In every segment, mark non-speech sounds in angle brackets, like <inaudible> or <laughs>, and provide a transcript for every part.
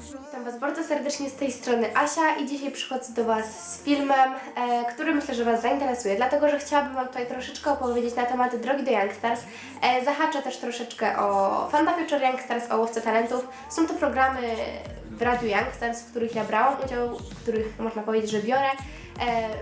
Witam Was bardzo serdecznie z tej strony Asia i dzisiaj przychodzę do Was z filmem, e, który myślę, że Was zainteresuje, dlatego że chciałabym Wam tutaj troszeczkę opowiedzieć na temat drogi do Youngstars. E, zahaczę też troszeczkę o Fanta Future Youngstars, o Łowce Talentów. Są to programy w Radiu Youngstars, w których ja brałam udział, w których można powiedzieć, że biorę,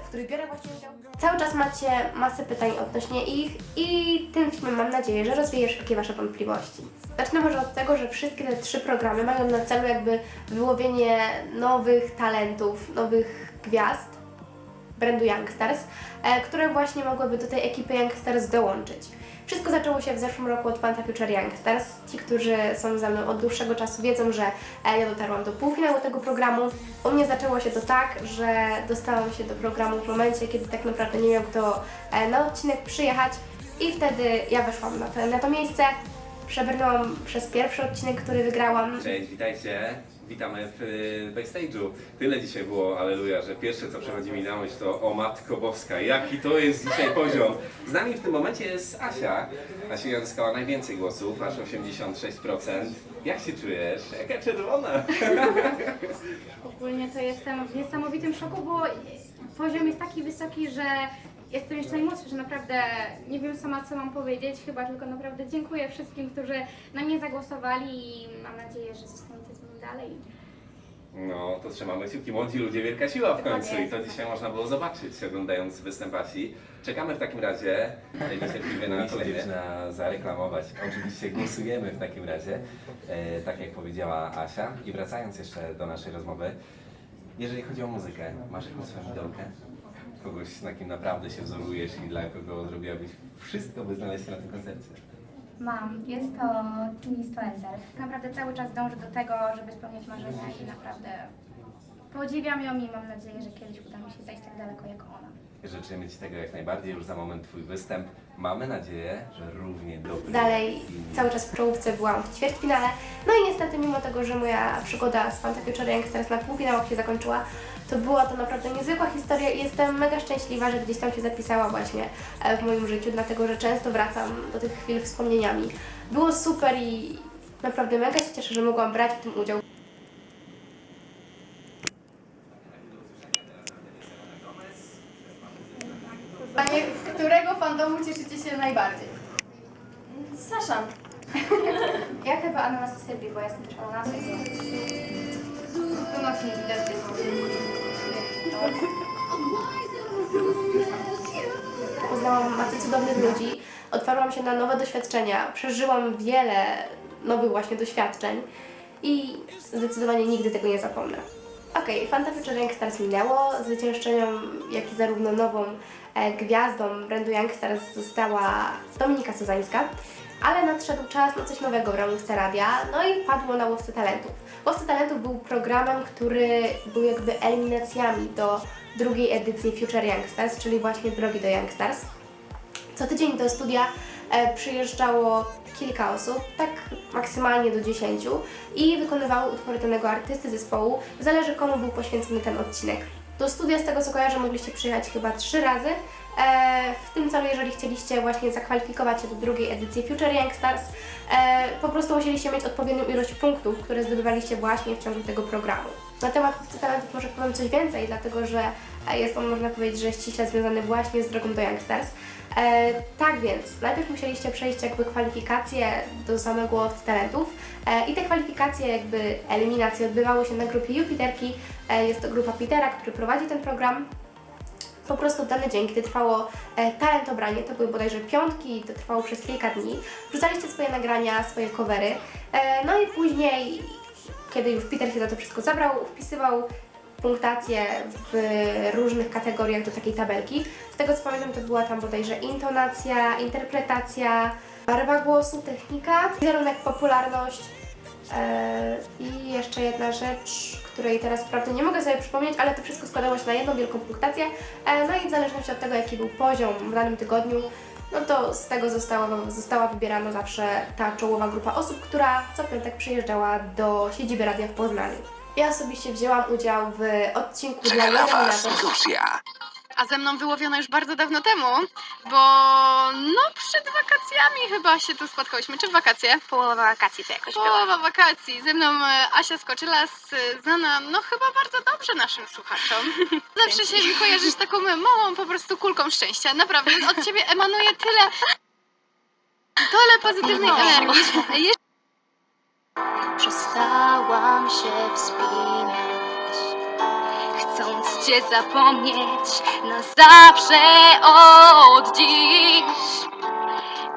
w których biorę właśnie udział. Cały czas macie masę pytań odnośnie ich i tym filmem mam nadzieję, że rozwieję wszystkie Wasze wątpliwości. Zacznę może od tego, że wszystkie te trzy programy mają na celu jakby wyłowienie nowych talentów, nowych gwiazd brandu Youngstars, e, które właśnie mogłyby do tej ekipy Youngstars dołączyć. Wszystko zaczęło się w zeszłym roku od Fanta Future Youngstars. Ci, którzy są ze mną od dłuższego czasu wiedzą, że e, ja dotarłam do półfinału tego programu. U mnie zaczęło się to tak, że dostałam się do programu w momencie, kiedy tak naprawdę nie miał kto e, na odcinek przyjechać i wtedy ja weszłam na to, na to miejsce. Przebrnęłam przez pierwszy odcinek, który wygrałam. Cześć, witajcie. Witamy w y, backstage'u. Tyle dzisiaj było, aleluja, że pierwsze co przychodzi mi na myśl to o Matko Boska, jaki to jest dzisiaj poziom. Z nami w tym momencie jest Asia. Asia zyskała najwięcej głosów, aż 86%. Jak się czujesz? Jaka czerwona? <laughs> Ogólnie to jestem w niesamowitym szoku, bo poziom jest taki wysoki, że jestem jeszcze najmłodsza, że naprawdę nie wiem sama co mam powiedzieć, chyba tylko naprawdę dziękuję wszystkim, którzy na mnie zagłosowali i mam nadzieję, że zostaniecie z nami dalej. No, to trzymamy kciuki. Młodzi ludzie, wielka siła w Dokładnie końcu i to dzisiaj można było zobaczyć, oglądając występ Asi. Czekamy w takim razie niecierpliwie na kolejny. dziewczyna zareklamować. Oczywiście głosujemy w takim razie, e, tak jak powiedziała Asia. I wracając jeszcze do naszej rozmowy, jeżeli chodzi o muzykę, masz jakąś swoją idolkę? Kogoś, na kim naprawdę się wzorujesz i dla kogo zrobiłabyś wszystko, by znaleźć się na tym koncercie? Mam, jest to Tini Stoenzer. Naprawdę cały czas dążę do tego, żeby spełniać marzenia i naprawdę podziwiam ją i mam nadzieję, że kiedyś uda mi się zajść tak daleko jak ona. Życzymy Ci tego jak najbardziej. Już za moment Twój występ. Mamy nadzieję, że równie dobry. Dalej cały czas w czołówce byłam w ćwierćfinale. No i niestety mimo tego, że moja przygoda z Fanta Future Youngstars na półfinałach się zakończyła, to była to naprawdę niezwykła historia i jestem mega szczęśliwa, że gdzieś tam się zapisała właśnie e, w moim życiu, dlatego że często wracam do tych chwil wspomnieniami. Było super i naprawdę mega się cieszę, że mogłam brać w tym udział. Panie, z którego fandomu cieszycie się najbardziej? Sasza. ja chyba ananas i Sylwii, bo ja jestem też ananasem. To nas nie widać. Poznałam masę cudownych ludzi, otwarłam się na nowe doświadczenia, przeżyłam wiele nowych właśnie doświadczeń i zdecydowanie nigdy tego nie zapomnę. Okej, Fanta Future minęło, zwyciężczynią, jak i zarówno nową gwiazdą brandu Youngstars została Dominika Sozańska, ale nadszedł czas na coś nowego w ramówce radia, no i padło na Łowcy Talentów. Łowcy Talentów był programem, który był jakby eliminacjami do drugiej edycji Future Youngstars, czyli właśnie drogi do Youngstars. Co tydzień do studia e, przyjeżdżało kilka osób, tak maksymalnie do 10 i wykonywało utwory danego artysty, zespołu, zależy komu był poświęcony ten odcinek. Do studia, z tego co kojarzę, mogliście przyjechać chyba trzy razy. E, w tym celu, jeżeli chcieliście właśnie zakwalifikować się do drugiej edycji Future Youngstars, e, po prostu musieliście mieć odpowiednią ilość punktów, które zdobywaliście właśnie w ciągu tego programu. Na temat talentów może powiem coś więcej, dlatego że jest on, można powiedzieć, że ściśle związany właśnie z drogą do Youngstars. E, tak więc, najpierw musieliście przejść jakby kwalifikacje do samego Łowcy Talentów e, i te kwalifikacje, jakby eliminacje odbywały się na grupie Jupiterki. E, jest to grupa Petera, który prowadzi ten program. Po prostu w dany dzień, kiedy trwało e, talentobranie, to były bodajże piątki, to trwało przez kilka dni, wrzucaliście swoje nagrania, swoje covery, e, no i później, kiedy już Peter się za to wszystko zabrał, wpisywał punktację w różnych kategoriach do takiej tabelki. Z tego co pamiętam, to była tam bodajże intonacja, interpretacja, barwa głosu, technika, wizerunek, popularność e, i jeszcze jedna rzecz, której teraz prawdę nie mogę sobie przypomnieć, ale to wszystko składało się na jedną wielką punktację. E, no i w zależności od tego, jaki był poziom w danym tygodniu, no to z tego została, została wybierana zawsze ta czołowa grupa osób, która co piątek przyjeżdżała do siedziby radia w Poznaniu. Ja osobiście wzięłam udział w odcinku dla Czeka na Was eliminatorów. Zuzia. a ze mną wyłowiona już bardzo dawno temu, bo no przed wakacjami chyba się tu spotkałyśmy. Czy w wakacje? Połowa wakacji to jakoś była. Połowa wakacji. Ze mną e, Asia Skoczylas, e, znana no chyba bardzo dobrze naszym słuchaczom. <laughs> Zawsze się mi kojarzysz z taką małą po prostu kulką szczęścia. Naprawdę, od ciebie emanuje tyle, tyle pozytywnej energii. Jeszcze Przestałam się wspinać, chcąc Cię zapomnieć na zawsze od dziś.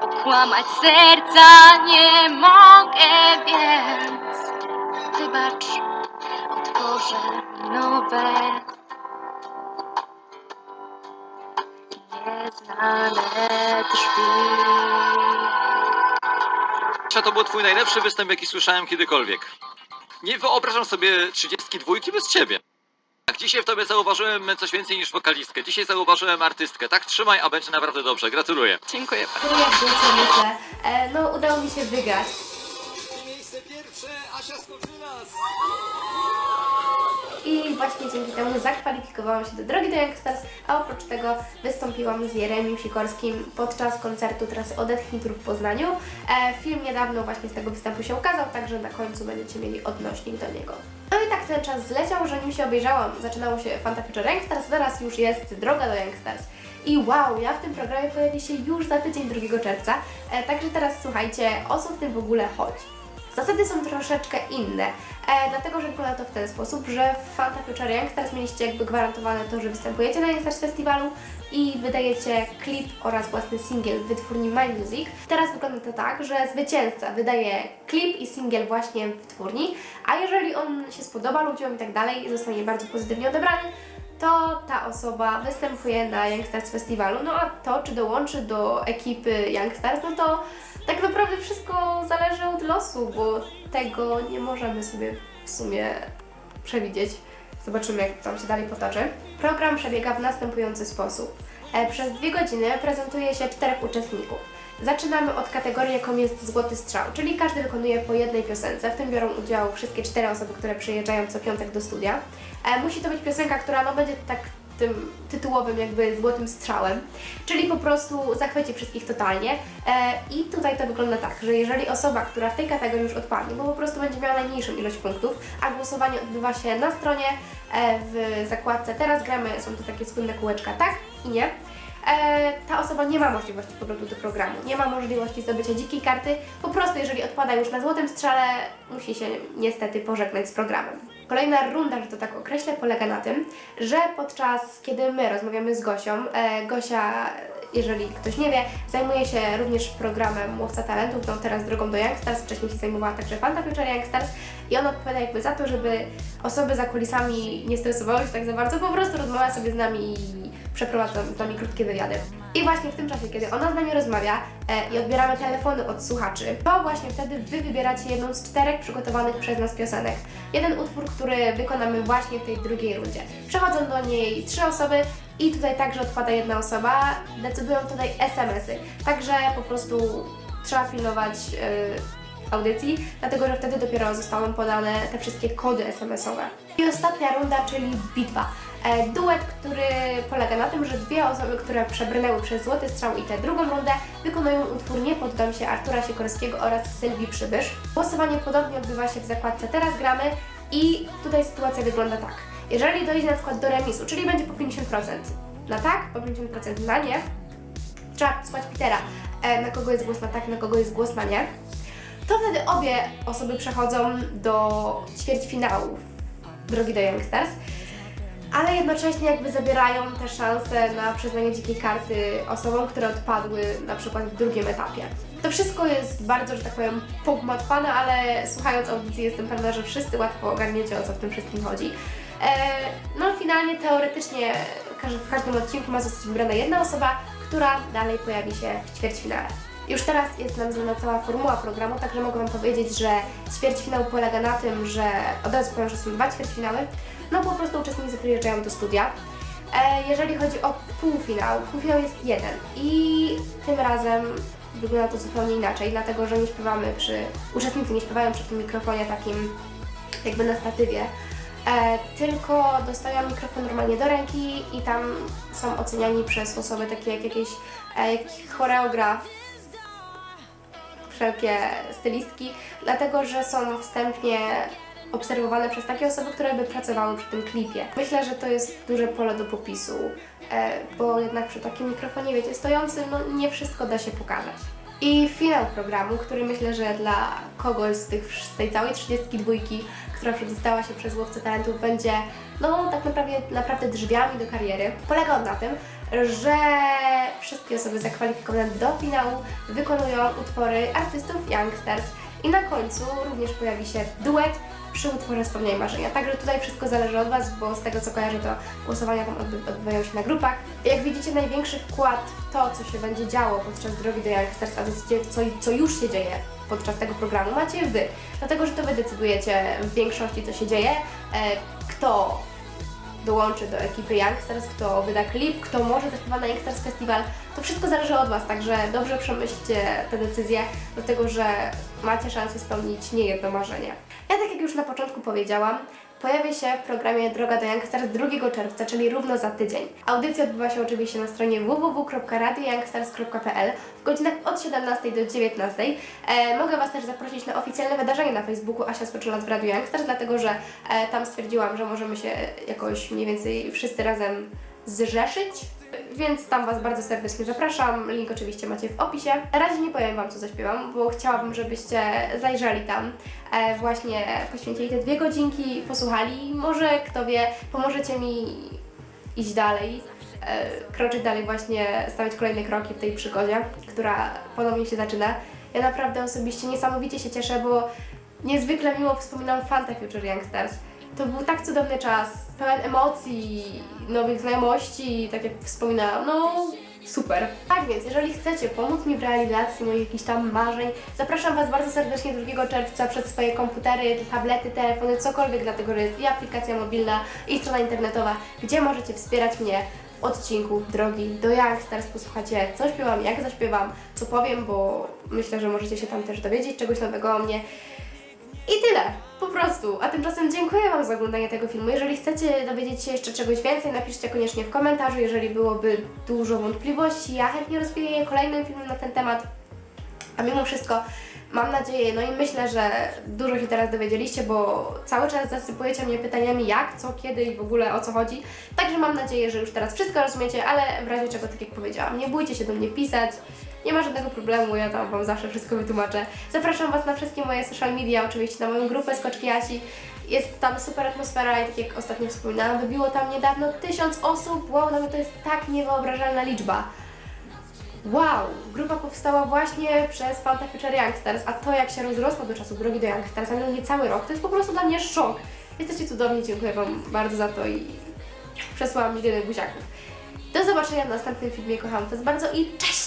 Okłamać serca nie mogę, więc wybacz, otworzę nowe. Nieznane drzwi. Asia, to był twój najlepszy występ, jaki słyszałem kiedykolwiek. Nie wyobrażam sobie 32 bez ciebie. Tak, dzisiaj w tobie zauważyłem coś więcej niż wokalistkę. Dzisiaj zauważyłem artystkę. Tak trzymaj, a będzie naprawdę dobrze. Gratuluję. dziękuję bardzo. E, no udało mi się wygrać. I właśnie dzięki temu zakwalifikowałam się do drogi do Youngstars, a oprócz tego wystąpiłam z Jeremim Sikorskim podczas koncertu trasy Odetchnij Tour w Poznaniu. E, film niedawno właśnie z tego występu się ukazał, także na końcu będziecie mieli odnośnik do niego. No i tak ten czas zleciał, że nim się obejrzałam. Zaczynało się Fanta Future Youngstars, teraz już jest droga do Youngstars. I wow, ja w tym programie pojawi się już za tydzień 2 czerwca, e, także teraz słuchajcie, o co w tym w ogóle chodzi. Zasady są troszeczkę inne, e, dlatego że wygląda to w ten sposób, że w Fanta Future Youngstars mieliście jakby gwarantowane to, że występujecie na Youngstars Festiwalu i wydajecie klip oraz własny singiel w wytwórni My Music. Teraz wygląda to tak, że zwycięzca wydaje klip i singiel właśnie w wytwórni, a jeżeli on się spodoba ludziom i tak dalej zostanie bardzo pozytywnie odebrany, to ta osoba występuje na Youngstars Festiwalu. No a to, czy dołączy do ekipy Youngstars, no to tak naprawdę wszystko zależy od losu, bo tego nie możemy sobie w sumie przewidzieć. Zobaczymy, jak tam się dalej potoczy. Program przebiega w następujący sposób. E, Przez dwie godziny prezentuje się czterech uczestników. Zaczynamy od kategorii, jaką jest Złoty Strzał, czyli każdy wykonuje po jednej piosence. W tym biorą udział wszystkie cztery osoby, które przyjeżdżają co piątek do studia. E, musi to być piosenka, która no, będzie tak tym tytułowym jakby złotym strzałem, czyli po prostu zachwyci wszystkich totalnie. E, I tutaj to wygląda tak, że jeżeli osoba, która w tej kategorii już odpadnie, bo po prostu będzie miała najmniejszą ilość punktów, a głosowanie odbywa się na stronie e, w zakładce Teraz gramy, są to takie słynne kółeczka tak i nie. E, ta osoba nie ma możliwości powrotu do programu, nie ma możliwości zdobycia dzikiej karty, po prostu jeżeli odpada już na złotym strzale, musi się niestety pożegnać z programem. Kolejna runda, że to tak określę, polega na tym, że podczas kiedy my rozmawiamy z Gosią, e, Gosia, jeżeli ktoś nie wie, zajmuje się również programem Łowca Talentów, no teraz drogą do Youngstars, wcześniej się zajmowała także Fanta Future Youngstars i ona odpowiada jakby za to, żeby osoby za kulisami nie stresowały się tak za bardzo, po prostu rozmawia sobie z nami i przeprowadza z nami krótkie wywiady. I właśnie w tym czasie, kiedy ona z nami rozmawia e, i odbieramy telefony od słuchaczy, to właśnie wtedy Wy wybieracie jedną z czterech przygotowanych przez nas piosenek. Jeden utwór, który wykonamy właśnie w tej drugiej rundzie. Przechodzą do niej trzy osoby i tutaj także odpada jedna osoba. Decydują tutaj SMS-y. Także po prostu trzeba pilnować e, audycji, dlatego że wtedy dopiero zostaną podane te wszystkie kody SMS-owe. I ostatnia runda, czyli bitwa. E, duet, który polega na tym, że dwie osoby, które przebrnęły przez Złoty Strzał i tę drugą rundę, wykonują utwór Nie poddam się Artura Sikorskiego oraz Sylwii Przybysz. Głosowanie podobnie odbywa się w zakładce Teraz gramy i tutaj sytuacja wygląda tak. Jeżeli dojdzie na przykład do remisu, czyli będzie po 50% na tak, po 50% na nie, trzeba posłuchać Petera, e, na kogo jest głos na tak, na kogo jest głos na nie, to wtedy obie osoby przechodzą do ćwierćfinałów drogi do Youngstars, ale jednocześnie jakby zabierają te szanse na przyznanie dzikiej karty osobom, które odpadły na przykład w drugim etapie. To wszystko jest bardzo, że tak powiem, pogmatwane, ale słuchając audycji jestem pewna, że wszyscy łatwo ogarniecie o co w tym wszystkim chodzi. E, no finalnie teoretycznie w każdym odcinku ma zostać wybrana jedna osoba, która dalej pojawi się w ćwierćfinale. Już teraz jest nam znana cała formuła programu, także mogę Wam powiedzieć, że ćwierćfinał polega na tym, że od razu powiem, że są dwa ćwierćfinały. No po prostu uczestnicy przyjeżdżają do studia. E, jeżeli chodzi o półfinał, półfinał jest jeden i tym razem wygląda to zupełnie inaczej, dlatego że nie śpiewamy przy, uczestnicy nie śpiewają przy tym mikrofonie takim jakby na statywie, e, tylko dostają mikrofon normalnie do ręki i tam są oceniani przez osoby takie jak jakiś e, choreograf, wszelkie stylistki, dlatego że są wstępnie obserwowane przez takie osoby, które by pracowały przy tym klipie. Myślę, że to jest duże pole do popisu, e, bo jednak przy takim mikrofonie, wiecie, stojącym, no nie wszystko da się pokazać. I finał programu, który myślę, że dla kogoś z, tych, z tej całej 32, która przedostała się przez łowcę talentów, będzie no tak naprawdę, naprawdę drzwiami do kariery. Polega on na tym, że wszystkie osoby zakwalifikowane do finału wykonują utwory artystów Youngsters i na końcu również pojawi się duet przy utworze Spełniaj Marzenia. Także tutaj wszystko zależy od Was, bo z tego co kojarzę, to głosowania tam odby- odbywają się na grupach. Jak widzicie, największy wkład w to, co się będzie działo podczas drogi do Youngsters, a właściwie co, co już się dzieje podczas tego programu, macie Wy. Dlatego, że to Wy decydujecie w większości, co się dzieje, e, kto dołączy do ekipy Youngsters, kto wyda klip, kto może zaśpiewa na Youngsters Festival. To wszystko zależy od Was, także dobrze przemyślcie te decyzje, dlatego że macie szansę spełnić niejedno marzenie. Ja tak jak już na początku powiedziałam, pojawię się w programie Droga do Youngsters 2 czerwca, czyli równo za tydzień. Audycja odbywa się oczywiście na stronie www.radioyoungsters.pl w godzinach od 17 do 19. E, mogę Was też zaprosić na oficjalne wydarzenie na Facebooku Asia Skoczyla z Radio Youngsters, dlatego że e, tam stwierdziłam, że możemy się jakoś mniej więcej wszyscy razem zrzeszyć. Więc tam Was bardzo serdecznie zapraszam. Link oczywiście macie w opisie. Na razie nie powiem Wam, co zaśpiewam, bo chciałabym, żebyście zajrzeli tam. E, właśnie poświęcili te dwie godzinki, posłuchali. Może, kto wie, pomożecie mi iść dalej, e, kroczyć dalej, właśnie stawiać kolejne kroki w tej przygodzie, która ponownie się zaczyna. Ja naprawdę osobiście niesamowicie się cieszę, bo niezwykle miło wspominam Fanta Future Youngsters. To był tak cudowny czas, pełen emocji, nowych znajomości, tak jak wspominałam, no super. Tak więc, jeżeli chcecie pomóc mi w realizacji moich jakichś tam marzeń, zapraszam Was bardzo serdecznie 2 czerwca przed swoje komputery, tablety, telefony, cokolwiek, dlatego że jest i aplikacja mobilna, i strona internetowa, gdzie możecie wspierać mnie w odcinku Drogi do Youngsters. Posłuchacie, co śpiewam, jak zaśpiewam, co powiem, bo myślę, że możecie się tam też dowiedzieć czegoś nowego o mnie. I tyle, po prostu. A tymczasem dziękuję Wam za oglądanie tego filmu. Jeżeli chcecie dowiedzieć się jeszcze czegoś więcej, napiszcie koniecznie w komentarzu. Jeżeli byłoby dużo wątpliwości, ja chętnie rozwiję je kolejnym filmem na ten temat. A mimo wszystko mam nadzieję, no i myślę, że dużo się teraz dowiedzieliście, bo cały czas zasypujecie mnie pytaniami jak, co, kiedy i w ogóle o co chodzi. Także mam nadzieję, że już teraz wszystko rozumiecie, ale w razie czego, tak jak powiedziałam, nie bójcie się do mnie pisać. Nie ma żadnego problemu, ja tam Wam zawsze wszystko wytłumaczę. Zapraszam Was na wszystkie moje social media, oczywiście na moją grupę Skoczki Asi. Jest tam super atmosfera i tak jak ostatnio wspominałam, wybiło tam niedawno tysiąc osób. Wow, nawet to jest tak niewyobrażalna liczba. Wow! Grupa powstała właśnie przez Fanta Future Youngsters, a to jak się rozrosło do czasu drogi do Youngsters, a no nie cały rok, to jest po prostu dla mnie szok. Jesteście cudowni, dziękuję Wam bardzo za to i przesyłam miliony buziaków. Do zobaczenia w następnym filmie, kocham Was bardzo i cześć!